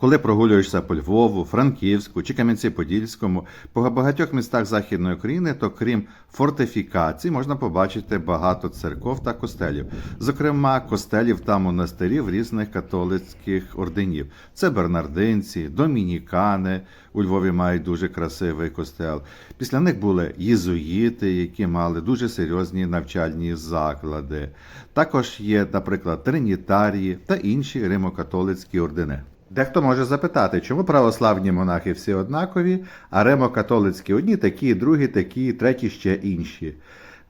Коли прогулюєшся по Львову, Франківську чи Кам'янці-Подільському, по багатьох містах Західної України, то крім фортифікацій, можна побачити багато церков та костелів, зокрема костелів та монастирів різних католицьких орденів. Це бернардинці, домінікани. У Львові мають дуже красивий костел. Після них були єзуїти, які мали дуже серйозні навчальні заклади. Також є, наприклад, тринітарії та інші римокатолицькі ордени. Дехто може запитати, чому православні монахи всі однакові, а римокатолицькі одні такі, другі такі, треті ще інші.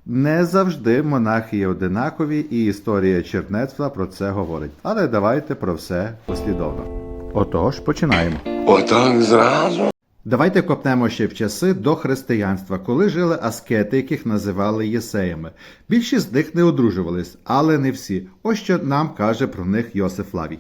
Не завжди монахи є одинакові, і історія чернецтва про це говорить. Але давайте про все послідовно. Отож, починаємо. Отак зразу. Давайте копнемо ще в часи до християнства, коли жили аскети, яких називали єсеями. Більшість з них не одружувались, але не всі. Ось що нам каже про них Йосиф Лавій.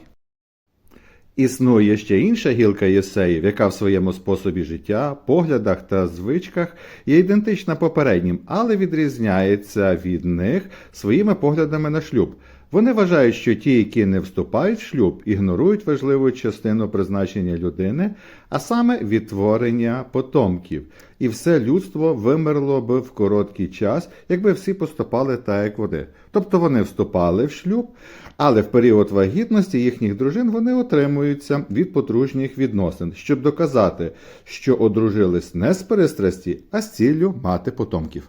Існує ще інша гілка єсеїв, яка в своєму способі життя, поглядах та звичках є ідентична попереднім, але відрізняється від них своїми поглядами на шлюб. Вони вважають, що ті, які не вступають в шлюб, ігнорують важливу частину призначення людини, а саме відтворення потомків, і все людство вимерло би в короткий час, якби всі поступали так, як вони. Тобто вони вступали в шлюб, але в період вагітності їхніх дружин вони отримуються від подружніх відносин, щоб доказати, що одружились не з перестрасті, а з ціллю мати потомків.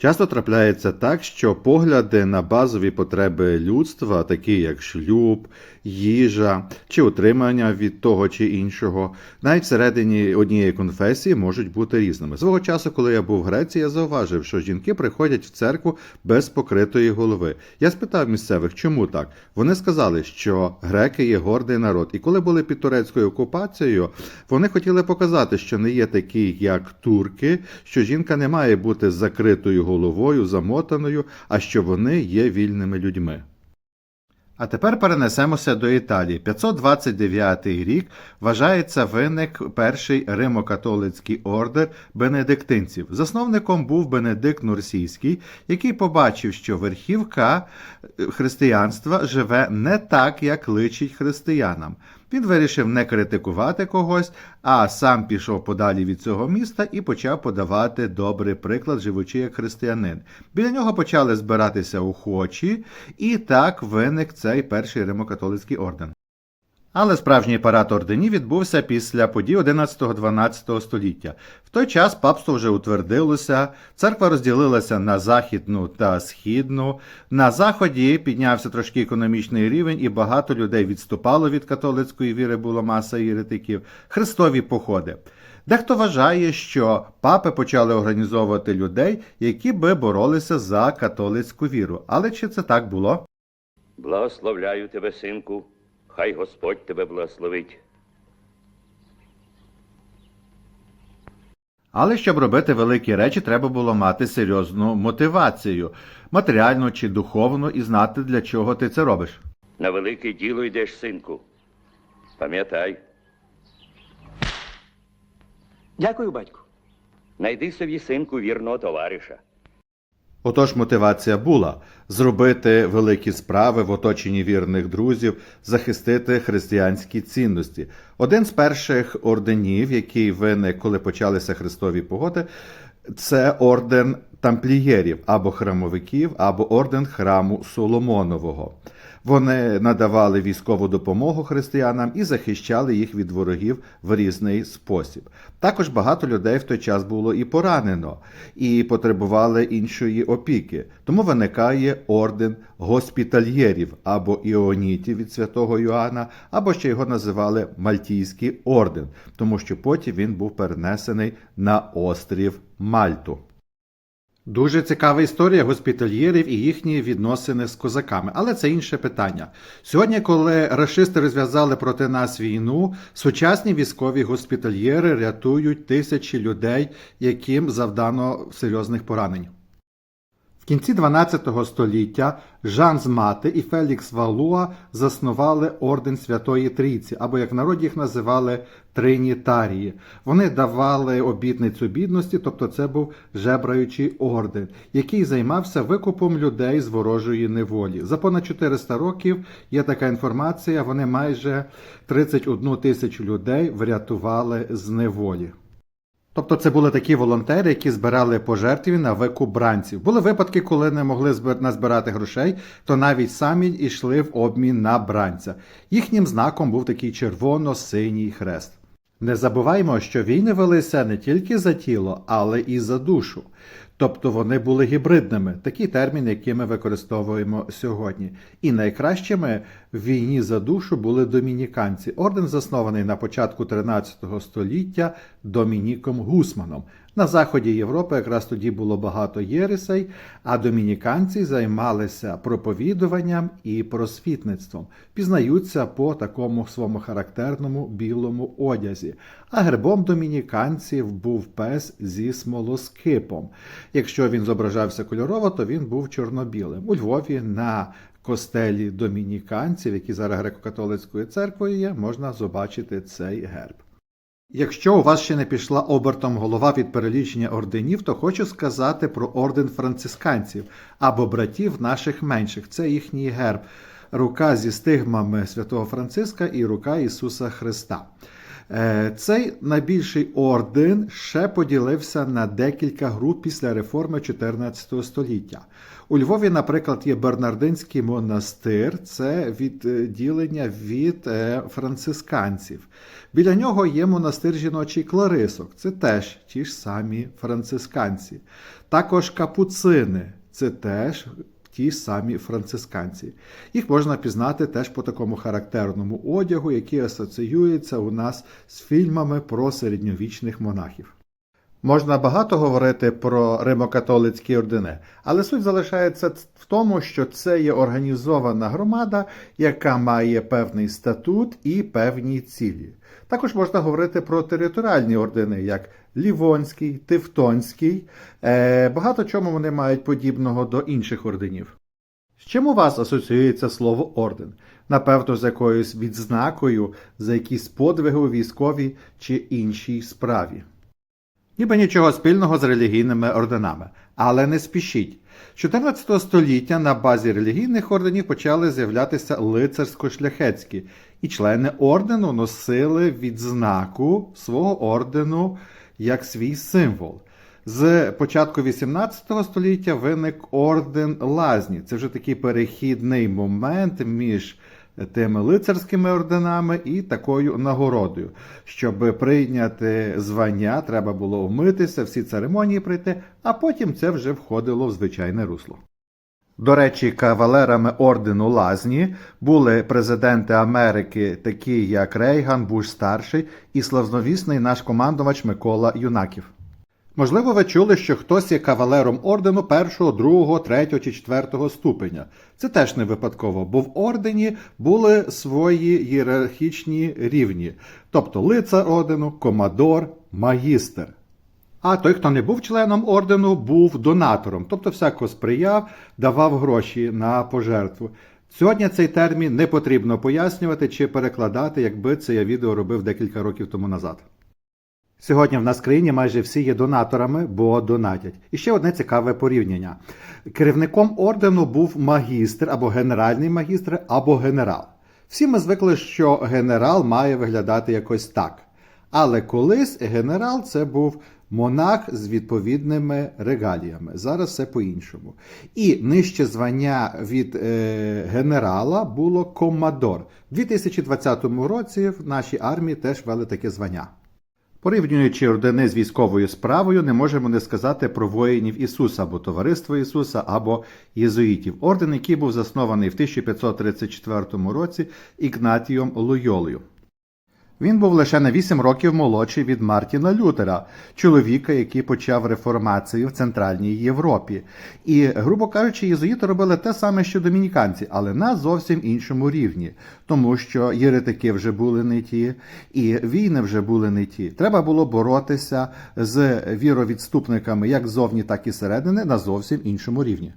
Часто трапляється так, що погляди на базові потреби людства, такі як шлюб, їжа чи утримання від того чи іншого, навіть всередині однієї конфесії можуть бути різними. Свого часу, коли я був в Греції, я зауважив, що жінки приходять в церкву без покритої голови. Я спитав місцевих, чому так. Вони сказали, що греки є гордий народ, і коли були під турецькою окупацією, вони хотіли показати, що не є такі, як турки, що жінка не має бути закритою головою, замотаною, а що вони є вільними людьми. А тепер перенесемося до Італії. 529 рік вважається виник перший римокатолицький ордер бенедиктинців. Засновником був Бенедикт Нурсійський, який побачив, що верхівка е, християнства живе не так, як личить християнам. Він вирішив не критикувати когось, а сам пішов подалі від цього міста і почав подавати добрий приклад, живучи як християнин. Біля нього почали збиратися охочі, і так виник цей перший римокатолицький орден. Але справжній парад орденів відбувся після подій 11-12 століття. В той час папство вже утвердилося, церква розділилася на західну та східну. На заході піднявся трошки економічний рівень, і багато людей відступало від католицької віри, була маса єретиків, хрестові походи. Дехто вважає, що папи почали організовувати людей, які би боролися за католицьку віру. Але чи це так було? Благословляю тебе, синку, хай Господь тебе благословить. Але щоб робити великі речі, треба було мати серйозну мотивацію, матеріальну чи духовну, і знати, для чого ти це робиш. На велике діло йдеш, синку. Пам'ятай, Дякую, батьку. найди собі, синку, вірного товариша. Отож, мотивація була зробити великі справи в оточенні вірних друзів, захистити християнські цінності. Один з перших орденів, який виник, коли почалися христові погоди, це орден тамплієрів або храмовиків, або орден храму Соломонового. Вони надавали військову допомогу християнам і захищали їх від ворогів в різний спосіб. Також багато людей в той час було і поранено, і потребували іншої опіки. Тому виникає орден госпітальєрів або іонітів від святого Йоанна, або ще його називали Мальтійський орден, тому що потім він був перенесений на острів Мальту. Дуже цікава історія госпітальєрів і їхні відносини з козаками, але це інше питання. Сьогодні, коли рашисти розв'язали проти нас війну, сучасні військові госпітальєри рятують тисячі людей, яким завдано серйозних поранень. Кінці 12 століття Жан з Мати і Фелікс Валуа заснували орден Святої Трійці, або як в народі їх називали Тринітарії. Вони давали обітницю бідності, тобто це був жебраючий орден, який займався викупом людей з ворожої неволі. За понад 400 років є така інформація. Вони майже 31 тисячу людей врятували з неволі. Тобто це були такі волонтери, які збирали пожертві на викуп бранців. Були випадки, коли не могли назбирати грошей, то навіть самі йшли в обмін на бранця. Їхнім знаком був такий червоно-синій хрест. Не забуваймо, що війни велися не тільки за тіло, але і за душу. Тобто вони були гібридними, такий термін, який ми використовуємо сьогодні. І найкращими в війні за душу були домініканці. Орден заснований на початку 13 століття Домініком Гусманом. На заході Європи якраз тоді було багато єресей, а домініканці займалися проповідуванням і просвітництвом. Пізнаються по такому своєму характерному білому одязі. А гербом домініканців був пес зі смолоскипом. Якщо він зображався кольорово, то він був чорно-білим. У Львові на костелі домініканців, які зараз греко-католицькою церквою є, можна побачити цей герб. Якщо у вас ще не пішла обертом голова від перелічення орденів, то хочу сказати про орден францисканців або братів наших менших. Це їхній герб. Рука зі стигмами святого Франциска і рука Ісуса Христа. Е, Цей найбільший орден ще поділився на декілька груп після реформи 14 століття. У Львові, наприклад, є Бернардинський монастир, це відділення від е, францисканців. Біля нього є монастир жіночий Кларисок, це теж ті ж самі францисканці. Також капуцини, це теж ті самі францисканці. Їх можна пізнати теж по такому характерному одягу, який асоціюється у нас з фільмами про середньовічних монахів. Можна багато говорити про римокатолицькі ордени, але суть залишається в тому, що це є організована громада, яка має певний статут і певні цілі. Також можна говорити про територіальні ордени, як Лівонський, Тевтонський. Е, багато чому вони мають подібного до інших орденів. З чим у вас асоціюється слово орден? Напевно, з якоюсь відзнакою за якісь подвиги у військовій чи іншій справі. Ніби нічого спільного з релігійними орденами. Але не спішіть. З 14 століття на базі релігійних орденів почали з'являтися лицарсько-шляхетські, і члени ордену носили відзнаку свого ордену як свій символ. З початку 18 століття виник орден лазні. Це вже такий перехідний момент між тими лицарськими орденами і такою нагородою. Щоб прийняти звання, треба було вмитися, всі церемонії пройти, а потім це вже входило в звичайне русло. До речі, кавалерами ордену Лазні були президенти Америки, такі як Рейган, Буш старший і славновісний наш командувач Микола Юнаків. Можливо, ви чули, що хтось є кавалером ордену першого, другого, третього чи четвертого ступеня. Це теж не випадково, бо в ордені були свої ієрархічні рівні, тобто лицар ордену, комадор, магістр. А той, хто не був членом ордену, був донатором, тобто всяко сприяв, давав гроші на пожертву. Сьогодні цей термін не потрібно пояснювати чи перекладати, якби це я відео робив декілька років тому назад. Сьогодні в нас в країні майже всі є донаторами, бо донатять. І ще одне цікаве порівняння. Керівником ордену був магістр або генеральний магістр, або генерал. Всі ми звикли, що генерал має виглядати якось так. Але колись генерал це був монах з відповідними регаліями. Зараз все по-іншому. І нижче звання від е, генерала було комадор. У 2020 році в нашій армії теж ввели таке звання. Порівнюючи ордени з військовою справою, не можемо не сказати про воїнів Ісуса або Товариство Ісуса, або єзуїтів. Орден, який був заснований в 1534 році Ігнатієм Лойолою. Він був лише на 8 років молодший від Мартіна Лютера, чоловіка, який почав реформацію в Центральній Європі. І, грубо кажучи, єзуїти робили те саме, що домініканці, але на зовсім іншому рівні, тому що єретики вже були не ті, і війни вже були не ті. Треба було боротися з віровідступниками як ззовні, так і зсередини на зовсім іншому рівні.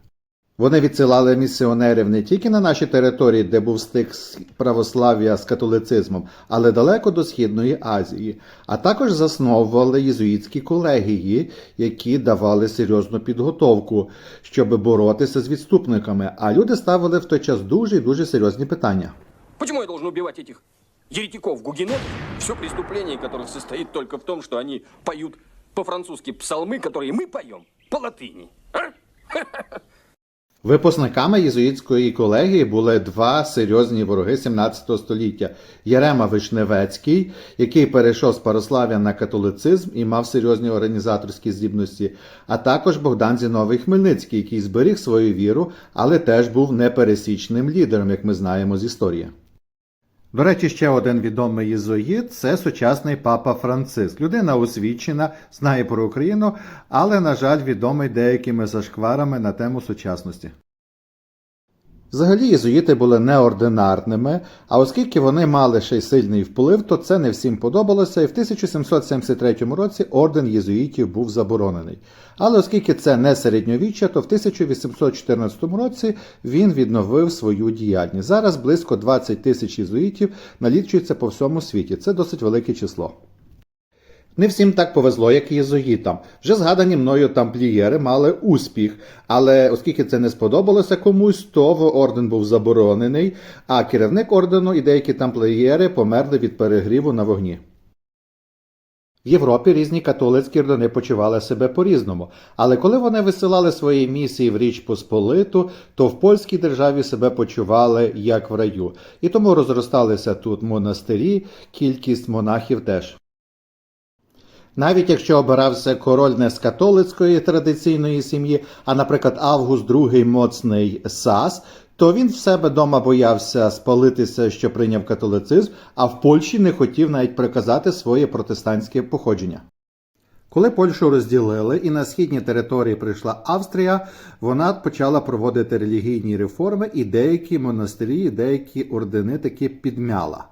Вони відсилали місіонерів не тільки на наші території, де був стик з православ'я з католицизмом, але далеко до Східної Азії, а також засновували єзуїтські колегії, які давали серйозну підготовку, щоб боротися з відступниками. А люди ставили в той час дуже і дуже серйозні питання. Почему я должен убивать этих еретиков гугенотов, все преступление которых состоит только в том, что они поют по-французски псалмы, которые мы поем по латыни? А? Випускниками єзуїтської колегії були два серйозні вороги 17 століття: Ярема Вишневецький, який перейшов з Парослав'я на католицизм і мав серйозні організаторські здібності, а також Богдан Зіновий Хмельницький, який зберіг свою віру, але теж був непересічним лідером, як ми знаємо з історії. До речі, ще один відомий єзуїт – це сучасний папа Франциск. Людина освічена, знає про Україну, але, на жаль, відомий деякими зашкварами на тему сучасності. Взагалі єзуїти були неординарними, а оскільки вони мали ще й сильний вплив, то це не всім подобалося, і в 1773 році орден єзуїтів був заборонений. Але оскільки це не середньовіччя, то в 1814 році він відновив свою діяльність. Зараз близько 20 тисяч єзуїтів налічується по всьому світі. Це досить велике число. Не всім так повезло, як єзуїтам. Вже згадані мною тамплієри мали успіх, але оскільки це не сподобалося комусь, то орден був заборонений, а керівник ордену і деякі тамплієри померли від перегріву на вогні. В Європі різні католицькі ордени почували себе по-різному, але коли вони висилали свої місії в Річ Посполиту, то в польській державі себе почували як в раю, і тому розросталися тут монастирі, кількість монахів теж. Навіть якщо обирався король не з католицької традиційної сім'ї, а, наприклад, Август II моцний Сас, то він в себе дома боявся спалитися, що прийняв католицизм, а в Польщі не хотів навіть приказати своє протестантське походження. Коли Польщу розділили і на східні території прийшла Австрія, вона почала проводити релігійні реформи, і деякі монастирі, і деякі ордени таки підмяла.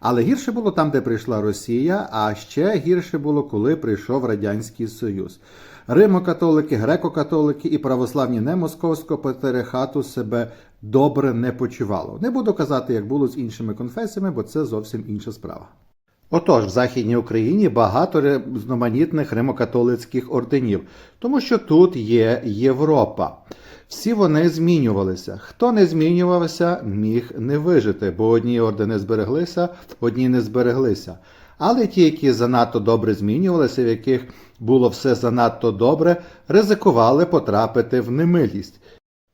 Але гірше було там, де прийшла Росія, а ще гірше було, коли прийшов Радянський Союз. Римо-католики, греко-католики і православні не московського патріархату себе добре не почувало. Не буду казати, як було з іншими конфесіями, бо це зовсім інша справа. Отож, в Західній Україні багато різноманітних римокатолицьких орденів, тому що тут є Європа. Всі вони змінювалися. Хто не змінювався, міг не вижити, бо одні ордени збереглися, одні не збереглися. Але ті, які занадто добре змінювалися, в яких було все занадто добре, ризикували потрапити в немилість.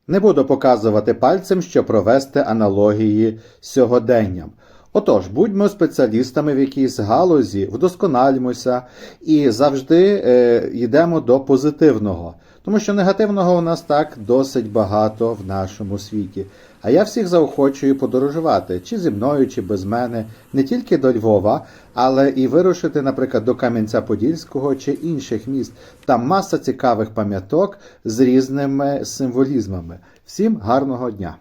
Не буду показувати пальцем, що провести аналогії з сьогоденням. Отож, будьмо спеціалістами в якійсь галузі, вдосконалімося і завжди е, йдемо до позитивного. Тому що негативного у нас так досить багато в нашому світі. А я всіх заохочую подорожувати, чи зі мною, чи без мене, не тільки до Львова, але і вирушити, наприклад, до Кам'янця-Подільського чи інших міст. Там маса цікавих пам'яток з різними символізмами. Всім гарного дня!